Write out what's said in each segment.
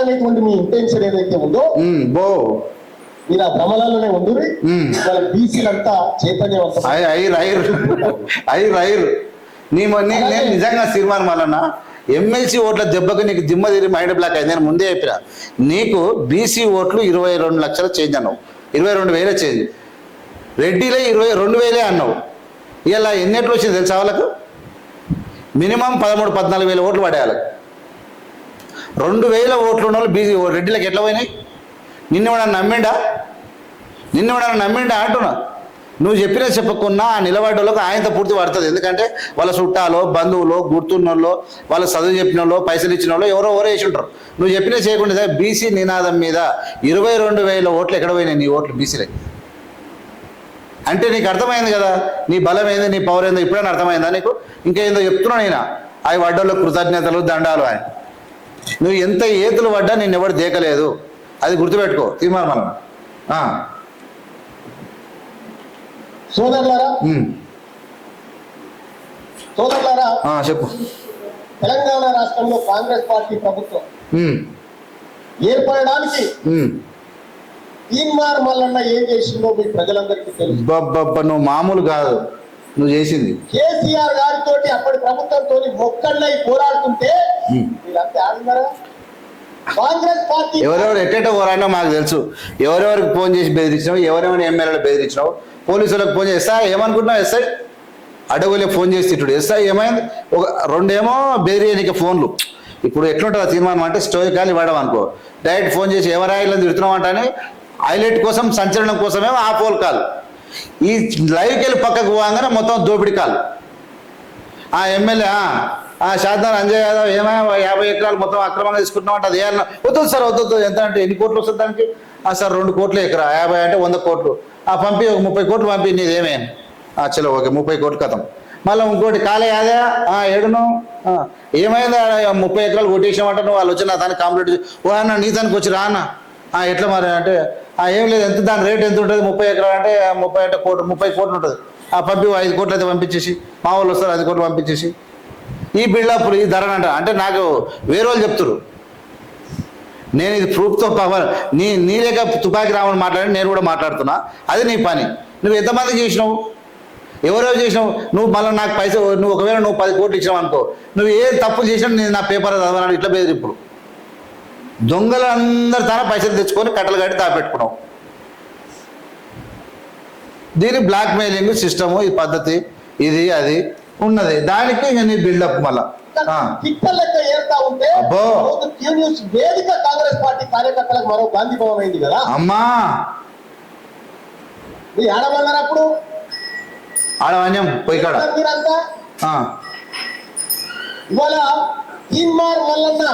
అనేటువంటి మీ ఇంటెన్షన్ ఏదైతే ఉందో బో. మీరు ఆ భ్రమలలోనే ఉండు మ్మ్. వాళ్ళ బీసీలంతా చైతన్యవంతం నీ మొ- నీ- నేను నిజంగా సినిమాను మళ్ళా ఎమ్మెల్సీ ఓట్ల దెబ్బకు నీకు దిమ్మ తిరిగి మైండ్ బ్లాక్ అయింది నేను ముందే చెప్పిన. నీకు బీసీ ఓట్లు ఇరవై రెండు లక్షల చేంజ్ అన్నావు. ఇరవై రెండు వేలే చేంజ్. రెడ్డిలే ఇరవై రెండు వేలే అన్నావు. ఇలా ఎన్ని ఎట్లు వచ్చింది తెలుసా వాళ్ళకు? మినిమం పదమూడు పద్నాలుగు వేల ఓట్లు పడే వాళ్ళకి రెండు వేల ఓట్లు ఉన్న వాళ్ళు బీసీ రెడ్డిలకు ఎట్లా పోయినాయి? నిన్న కూడా నమ్మిండా? నిన్న కూడా నమ్మిండా అంటున్నా. నువ్వు చెప్పినా చెప్పకున్నా ఆ నిలబడ్డోళ్ళకి ఆయనతో పూర్తి పడుతుంది. ఎందుకంటే వాళ్ళ చుట్టాలో బంధువులు గుర్తున్నోళ్ళు వాళ్ళ చదువు చెప్పిన వాళ్ళు పైసలు ఇచ్చిన వాళ్ళు ఎవరో ఎవరో వేసి ఉంటారు నువ్వు చెప్పినా చేయకుండా బీసీ నినాదం మీద ఇరవై రెండు వేల ఓట్లు ఎక్కడ పోయినాయి నీ ఓట్లు బీసీలే? అంటే నీకు అర్థమైంది కదా? నీ బలం ఏంది నీ పవర్ ఏందో? ఇప్పుడైనా అర్థమైందా నీకు? ఇంకేందో చెప్తున్నా నేను. అవి వడ్డోళ్ళకు కృతజ్ఞతలు దండాలు అని నువ్వు ఎంత ఏతులు పడ్డా నిన్ను ఎవరు దేకలేదు. అది గుర్తుపెట్టుకో. తీర్మానం సోదరులారా? సోదరులారా? ఆ, చెప్పు. తెలంగాణ రాష్ట్రంలో కాంగ్రెస్ పార్టీ ప్రభుత్వం ఏర్పడడానికి. తీన్మార్ మల్లన్న ఏం చేసిందో మీ ప్రజలందరికీ తెలుసు. నువ్వు మామూలు కాదు. నువ్వు చేసింది. కేసీఆర్ గారితో అప్పటి ప్రభుత్వంతో మొక్కళ్ళై పోరాడుతుంటే ఎవరెవరు ఎట్టెట్ట పోరాడినా మాకు తెలుసు. ఎవరెవరికి ఫోన్ చేసి బెదిరించినావు ఎవరెవరి ఎమ్మెల్యేలు బెదిరించినావు? పోలీసులకు ఫోన్ చేసి ఎస్ఐ ఏమనుకుంటున్నావు ఎస్ఐ? అడవులే ఫోన్ చేసి తిట్టుడు. ఎస్ఐ ఏమైంది? ఒక రెండేమో బెదిరియనికి ఫోన్లు. ఇప్పుడు ఎట్లుంటుందో తీర్మానం అంటే స్టోరీ కాల్ ఇవ్వడం అనుకో. డైరెక్ట్ ఫోన్ చేసి ఎవరు ఆయిల్ తిడుతున్నావు అంటే హైలైట్ కోసం సంచలనం కోసమే ఆ ఫోన్ కాల్. ఈ లైవ్కి వెళ్ళి పక్కకు పోగానే మొత్తం దోపిడి కాల్. ఆ ఎమ్మెల్యే ఆ శాతం అంజయ్ యాదవ్ ఏమైనా యాభై ఎకరాలు మొత్తం అక్రమంగా తీసుకుంటున్నాం అంటే అది ఏమన్నా వద్దు సార్ వద్దు ఎంత అంటే ఎన్ని కోట్లు వస్తుంది దానికి? ఆ సార్ రెండు కోట్లు ఎకరా. యాభై అంటే వంద కోట్లు. ఆ పంపి ఒక ముప్పై కోట్లు పంపి నీదేమే ఆ చలో ఓకే ముప్పై కోట్లు కథం. మళ్ళీ ఇంకోటి కాలే అదే ఆ ఏడును? ఏమైంది ముప్పై ఎకరాలు కొట్టేసామంటే నువ్వు వాళ్ళు వచ్చి నా దానికి కాంప్లీట్ ఓ అన్న నీ దానికి వచ్చి రా అన్న. ఎట్లా మరి అంటే ఏం లేదు ఎంత దాని రేట్ ఎంత ఉంటుంది? ముప్పై ఎకరాలు అంటే ఆ, ముప్పై అంటే కోటి ముప్పై కోట్లు ఉంటుంది. ఆ పంపి ఐదు కోట్లు అయితే పంపించేసి మా వాళ్ళు వస్తారు ఐదు కోట్లు పంపించేసి. ఈ బిల్డప్లు ఈ ధర అంట అంటే నాకు వేరే వాళ్ళు చెప్తారు నేను ఇది ప్రూఫ్తో పవర్ నీ నీ లేక తుపాకి రామని మాట్లాడి నేను కూడా మాట్లాడుతున్నా. అది నీ పని. నువ్వు ఎంతమంది చేసినావు? ఎవరెవరు చేసినావు? నువ్వు మళ్ళీ నాకు పైసలు నువ్వు ఒకవేళ నువ్వు పది కోట్లు ఇచ్చినావు అనుకో నువ్వు ఏ తప్పు చేసినా నేను నా పేపర్ చదవాలని ఇట్లా బెదిరింపుడు దొంగలు అందరి తన పైసలు తెచ్చుకొని కట్టలు కట్టి దాపెట్టుకున్నావు దీని బ్లాక్ మెయిలింగ్ సిస్టము ఈ పద్ధతి ఇది అది ఉన్నది. దానికి ఇక నీ బిల్డప్ మళ్ళా. అబ్బో. వేదిక కాంగ్రెస్ పార్టీ కార్యకర్తలకు మరో గాంధీ భవన్ అయింది కదా. అమ్మా! మీరు ఆడమన్నారు అప్పుడు ఆడవన్యం పోయి కాడ. ఇవాళ తీన్మార్ మల్లన్న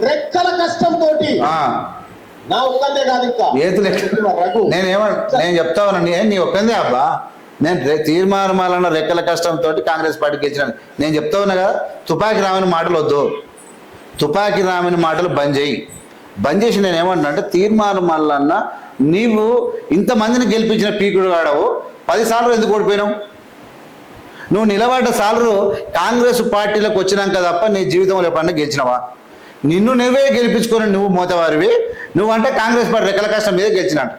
రెక్కల కష్టంతో. నా ఒక్కదే కాదు ఇంకా. ఎట్లా రఘు. నేనేమో నేను చెప్తా ఉన్నా నీ- ఒక్కందే అబ్బా. నేను తీర్మానమాలన్న రెక్కల కష్టంతో కాంగ్రెస్ పార్టీకి గెలిచినాను నేను చెప్తా ఉన్నా కదా తుపాకి రామని మాటలు వద్దు. తుపాకి రామని మాటలు బంద్ చేయి. బంద్ చేసి నేను ఏమంటున్నా అంటే తీర్మానం మల్లన్న నీవు ఇంతమందిని గెలిపించిన పీకుడు వాడవు పదిసార్లు ఎందుకు ఓడిపోయినావు? నువ్వు నిలబడ్డ సార్లు కాంగ్రెస్ పార్టీలోకి వచ్చినాక తప్ప నీ జీవితంలో ఎప్పుడన్నా గెలిచినవా? నిన్ను నువ్వే గెలిపించుకొని నువ్వు మోతవారివి. నువ్వంటే కాంగ్రెస్ పార్టీ రెక్కల కష్టం మీద గెలిచినట్టు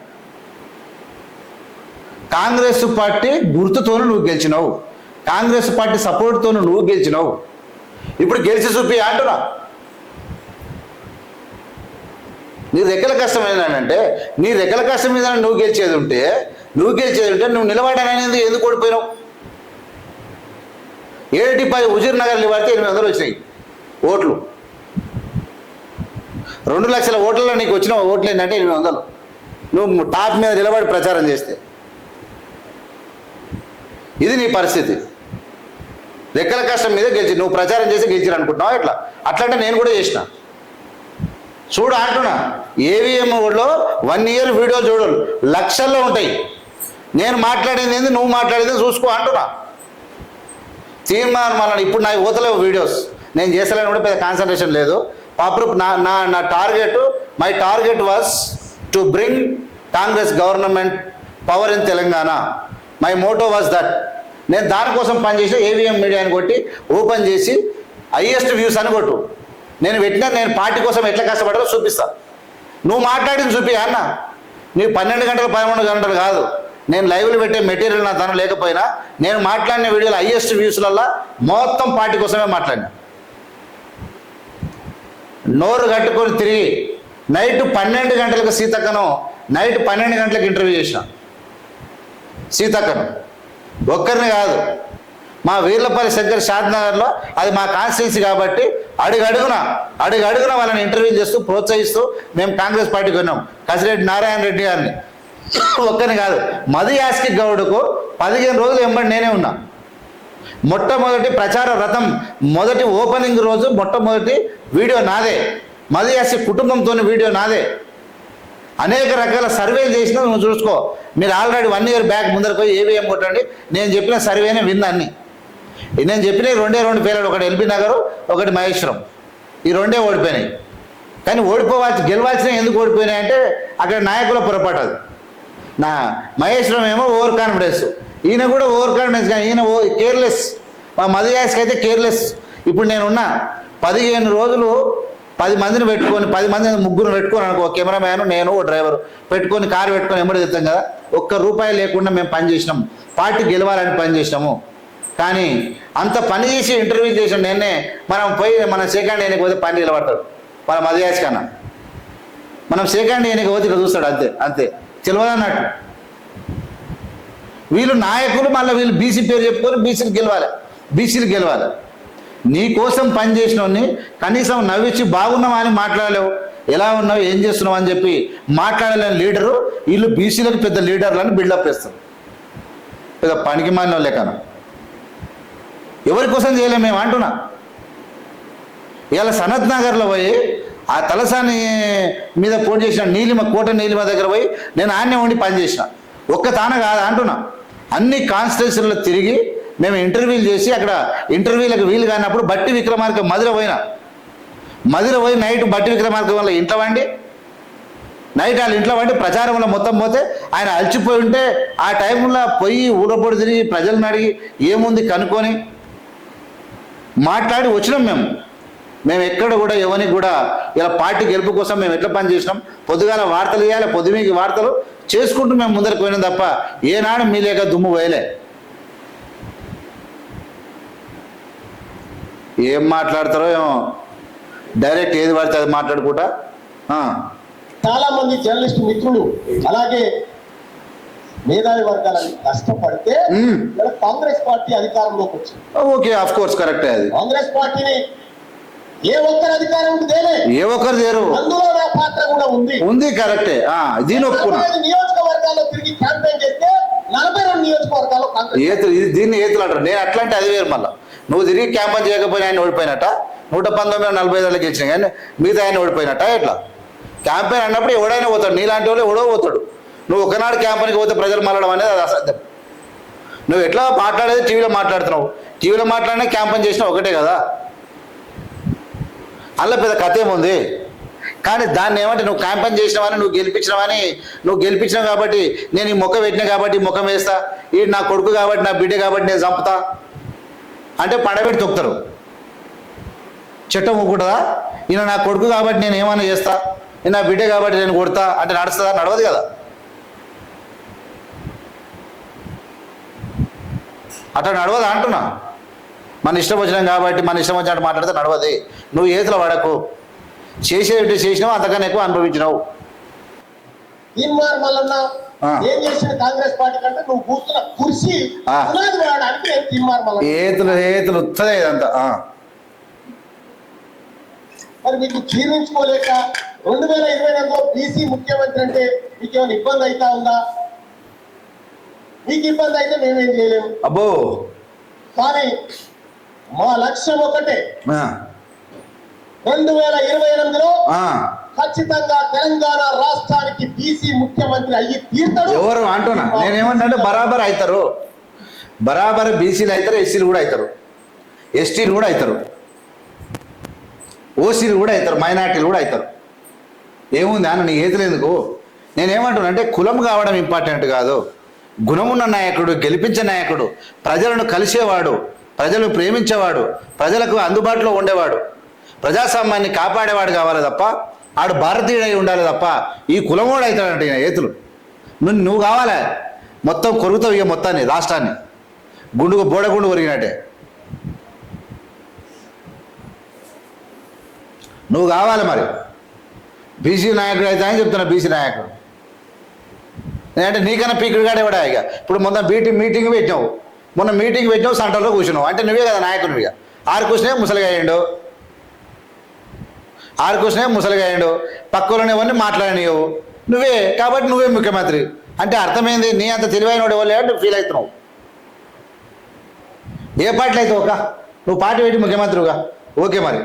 కాంగ్రెస్ పార్టీ గుర్తుతోను నువ్వు గెలిచినావు. కాంగ్రెస్ పార్టీ సపోర్ట్తోనూ నువ్వు గెలిచినావు. ఇప్పుడు గెలిచి చూపి అంటున్నా. నీ రెక్కల కష్టం ఏంటంటే నీ రెక్కల కష్టం మీద నువ్వు గెలిచేది ఉంటే నువ్వు గెలిచేది ఉంటే నువ్వు నిలబడనేది ఎందుకు ఓడిపోయినావు? ఏడు పది హుజూర్ నగర్లు పడితే ఎనిమిది వందలు వచ్చినాయి ఓట్లు. రెండు లక్షల ఓట్లలో నీకు వచ్చిన ఓట్లు ఏంటంటే ఎనిమిది వందలు. నువ్వు టాప్ మీద నిలబడి ప్రచారం చేస్తే. ఇది నీ పరిస్థితి. రెక్కల కష్టం మీద గెలిచి నువ్వు ప్రచారం చేసి గెలిచారు అనుకుంటున్నావు ఎట్లా? అట్లంటే నేను కూడా చేసిన. చూడు అంటున్నా ఏవిఎం లో వన్ ఇయర్ వీడియో చూడు లక్షల్లో ఉంటాయి. నేను మాట్లాడేది ఏంది నువ్వు మాట్లాడేది చూసుకో అంటున్నా తీర్మానం మళ్ళీ ఇప్పుడు నాకు పోతలేవు వీడియోస్. నేను చేస్తలేను కూడా పెద్ద కాన్సన్ట్రేషన్ లేదు. పాప్రూప్ నా నా నా target my target was to bring Congress government power in Telangana. My motto was that. నేను దానికోసం పనిచేసి ఏవిఎం మీడియాని కొట్టి ఓపెన్ చేసి హైయెస్ట్ వ్యూస్ అని కొట్టు నేను పెట్టినా నేను పార్టీ కోసం ఎట్లా కష్టపడాలో చూపిస్తా. నువ్వు మాట్లాడింది చూపి అన్న. నీవు పన్నెండు గంటలు పదమూడు గంటలు కాదు. నేను లైవ్లో పెట్టే మెటీరియల్ నా తన లేకపోయినా నేను మాట్లాడిన వీడియోలు హైయెస్ట్ వ్యూస్లల్లా మొత్తం పార్టీ కోసమే మాట్లాడినా. నోరు కట్టుకొని తిరిగి నైట్ పన్నెండు గంటలకు సీతక్కను నైట్ పన్నెండు గంటలకు ఇంటర్వ్యూ చేసిన. సీతక్కను. ఒక్కరిని కాదు. మా వీర్లపల్లి శంకర్ షాద్నగర్లో అది మా కాన్స్టిట్యున్సీ కాబట్టి అడుగడుగున అడుగడుగున అడుగు అడుగున వాళ్ళని ఇంటర్వ్యూ చేస్తూ ప్రోత్సహిస్తూ మేము కాంగ్రెస్ పార్టీకి ఉన్నాం కసిరెడ్డి నారాయణ రెడ్డి గారిని. ఒక్కరిని కాదు. మధు యాస్కి గౌడ్కు పదిహేను రోజులు ఎంబడి నేనే ఉన్నా. మొట్టమొదటి ప్రచార రథం మొదటి ఓపెనింగ్ రోజు మొట్టమొదటి వీడియో నాదే. మదయాసి కుటుంబంతో వీడియో నాదే. అనేక రకాల సర్వేలు చేసినా నువ్వు చూసుకో. మీరు ఆల్రెడీ వన్ ఇయర్ బ్యాక్ ముందరకు పోయి ఏవిఎం కొట్టండి. నేను చెప్పిన సర్వేనే విన్నా నేను చెప్పిన రెండే రెండు పేర్లు. ఒకటి ఎల్బీ నగర్ ఒకటి మహేశ్వరం. ఈ రెండే ఓడిపోయినాయి. కానీ ఓడిపోవాల్సి గెలవాల్సిన ఎందుకు ఓడిపోయినాయి అంటే అక్కడ నాయకుల పొరపాటు అది. నా మహేశ్వరం ఏమో ఓవర్ కాన్ఫిడెన్స్. ఈయన కూడా ఓవర్ కాన్ఫిడెన్స్ కానీ ఈయన ఓ కేర్లెస్ మా మధుయాస్కి అయితే కేర్లెస్ ఇప్పుడు నేనున్నా పదిహేను రోజులు పది మందిని పెట్టుకొని పది మంది ముగ్గురు పెట్టుకొని అనుకో కెమెరామ్యాన్ నేను ఓ డ్రైవర్ పెట్టుకొని కారు పెట్టుకొని ఎంబడి తెస్తాం కదా. ఒక్క రూపాయి లేకుండా మేము పని చేసినాం. పార్టీ గెలవాలని పని చేసినాము. కానీ అంత పని చేసి ఇంటర్వ్యూ చేసిన నేనే మనం పోయి మన సెకండ్ ఎన్నిక పోతే పని నిలబడతాడు. మన మధుయాస్ కన్నా మనం సెకండ్ ఎన్నిక పోతే ఇట్లా చూస్తాడు అంతే అంతే. తెలియదు అన్నట్టు. వీళ్ళు నాయకులు మళ్ళీ వీళ్ళు బీసీ పేరు చెప్పుకొని బీసీలు గెలవాలి. బీసీలు గెలవాలి. నీ కోసం పని కనీసం నవ్వించి బాగున్నావా అని మాట్లాడలేవు. ఎలా ఉన్నావు ఏం చేస్తున్నావు అని చెప్పి మాట్లాడలేని లీడరు వీళ్ళు బీసీలకు పెద్ద లీడర్లను బిల్డప్ చేస్తారు. పెద్ద పనికి మాలిన వాళ్ళే కాను ఎవరి కోసం చేయలేము మేము అంటున్నా. ఇవాళ సనత్ నగర్లో పోయి ఆ తలసాని మీద పోటీ చేసిన నీలిమ కోట నీలిమ దగ్గర పోయి నేను ఆన్నే ఉండి పనిచేసిన ఒక్క తాన కాదు అంటున్నా. అన్ని కాన్స్టిట్యూన్సీల్లో తిరిగి మేము ఇంటర్వ్యూలు చేసి అక్కడ ఇంటర్వ్యూలకు వీలు కానప్పుడు బట్టి విక్రమార్క మధుర పోయినా. మధుర పోయి నైట్ బట్టి విక్రమార్క వల్ల ఇంట్లో వండి నైట్ వాళ్ళ ఇంట్లో వండి ప్రచారంలో మొత్తం పోతే ఆయన అలసిపోయి ఉంటే ఆ టైంలో పోయి ఊడపడి తిరిగి ప్రజలను అడిగి ఏముంది కనుక్కొని మాట్లాడి వచ్చినాం మేము. మేము ఎక్కడ కూడా ఎవరికి కూడా ఇలా పార్టీ గెలుపు కోసం మేము ఎట్లా పని చేసినాం? పొద్దుగాల వార్తలు ఇవ్వాలి పొద్దుమీకి వార్తలు చేసుకుంటూ మేము ముందరికి పోయినాం తప్ప ఏనాడు మీ లేక దుమ్ము పోయలే. ఏం మాట్లాడతారో ఏమో. డైరెక్ట్ ఏది పడితే అది మాట్లాడుకుంటా. చాలా మంది జర్నలిస్ట్ మిత్రులు అలాగే మేధావి వర్గాలని కష్టపడితే కాంగ్రెస్ పార్టీ అధికారంలోకి వచ్చింది. ఓకే ఆఫ్ కోర్స్ కరెక్టే అది. కాంగ్రెస్ పార్టీని ఏ ఒక్కరి అధికారం దేలే ఏ ఒక్కరు లేరు అందులో నా పాత్ర కూడా ఉంది. ఉంది కరెక్టే. ఆ, దీన్ని ఒప్పుకున్నా. నలభై ఐదు నియోజకవర్గాల్లో తిరిగి క్యాంపెయిన్ చేస్తే నలభై రెండు నియోజకవర్గాల్లో కాంగ్రెస్. ఏతులు ఇది దీన్ని ఏతులు అంటారు. నేను అట్లా అంటే అది వేరు మళ్ళీ. నువ్వు తిరిగి క్యాంపన్ చేయకపోయినా ఆయన ఓడిపోయినట్ట? నూట పంతొమ్మిది నలభై ఐదులో గెలిచిన కానీ మిగతా ఆయన ఓడిపోయినట్ట? ఎట్లా? క్యాంపెయిన్ అన్నప్పుడు ఎవడైనా పోతాడు. నీలాంటి వాళ్ళు ఎవడో పోతాడు. నువ్వు ఒకనాడు క్యాంపెయిన్కి పోతే ప్రజలు మాట్లాడడం అనేది అది అసాధ్యం నువ్వు ఎట్లా మాట్లాడేది? టీవీలో మాట్లాడుతున్నావు. టీవీలో మాట్లాడినా క్యాంపెయిన్ చేసినా ఒకటే కదా. అందులో పెద్ద కథ ఏముంది? కానీ దాన్ని ఏమంటే నువ్వు క్యాంపెయిన్ చేసినవని నువ్వు గెలిపించినవని నువ్వు గెలిపించినావు కాబట్టి నేను ఈ మొక్క పెట్టినా కాబట్టి ఈ ముఖం వేస్తా. ఈ నా కొడుకు కాబట్టి నా బిడ్డ కాబట్టి నేను చంపుతా. అంటే పడబెట్టి తొక్కుతారు. చట్టం ఊకుంటుందా ఈయన నా కొడుకు కాబట్టి నేను ఏమైనా చేస్తా? ఈయన నా బిడ్డ కాబట్టి నేను కొడతా. అంటే నడుస్తుందా? నడవదు కదా. అట్లా నడవదు అంటున్నా. మన ఇష్టం వచ్చినాం కాబట్టి మన ఇష్టం వచ్చినట్టు మాట్లాడితే నడవది. నువ్వు ఏతులు పడకు చేసేది చేసినావు అంతకన్నా ఎక్కువ అనుభవించినావు. ఏతులు ఏతులు ఉత్తదే ఇదంతా. మరి మీకు జీర్ణించుకోలేక రెండు వేల ఇరవై నాలుగులో బీసీ ముఖ్యమంత్రి అంటే మీకు ఏమైనా ఇబ్బంది అవుతా ఉందా? మీకు ఇబ్బంది అయితే మేమేం చేయలేము. అబ్బో. కానీ మా లక్ష్యం ఒకటే. రెండు వేల ఇరవై ఎనిమిదిలో. ఖచ్చితంగా తెలంగాణ రాష్ట్రానికి బీసీ ముఖ్యమంత్రి అయ్యి తీర్తాడు. ఎవరు అంటున్నా? నేనేమంటే బరాబర్ అవుతారు. బరాబర్ బీసీలు అవుతారు ఎస్సీలు కూడా అవుతారు. ఎస్టీలు కూడా అవుతారు. ఓసీలు కూడా అవుతారు మైనార్టీలు కూడా అవుతారు. ఏముంది అన్న నీ ఎందుకు? నేనేమంటున్నా అంటే కులం కావడం ఇంపార్టెంట్ కాదు. గుణమున్న నాయకుడు గెలిపించే నాయకుడు ప్రజలను కలిసేవాడు ప్రజలను ప్రేమించేవాడు ప్రజలకు అందుబాటులో ఉండేవాడు. ప్రజాస్వామ్యాన్ని కాపాడేవాడు కావాలి తప్ప ఆడు భారతీయుడై ఉండాలి తప్ప ఈ కులమోడు అవుతాడంట ఈయన ఏతులు. నువ్వు నువ్వు కావాలా. మొత్తం కొరుగుతావు ఇక మొత్తాన్ని రాష్ట్రాన్ని. గుండుకు బోడగుండు కొరిగినట్టే. నువ్వు కావాలి మరి. బీసీ నాయకుడు అయితే అని చెప్తున్నా బీసీ నాయకుడు. అంటే నీకన్నా పీకుడు కాడే కూడా ఇక. ఇప్పుడు మొన్న మీటింగ్ మీటింగ్ పెట్టినావు. మొన్న మీటింగ్ పెట్టినావు సెంటర్లో కూర్చున్నావు. అంటే నువ్వే కదా నాయకుడు ఇక. ఆరు కూర్చునే ముసలిగా అయ్యిండు. ఆరు కూర్చునే ముసలిగాయండు అయ్యిండు. పక్కలోనే నువ్వే కాబట్టి నువ్వే ముఖ్యమంత్రి. అంటే అర్థమైంది నీ అంత తెలివైన వాళ్ళు ఫీల్ అవుతున్నావు. ఏ పార్టీలు అయితే ఒక? నువ్వు పార్టీ పెట్టి ముఖ్యమంత్రిగా ఓకే మరి.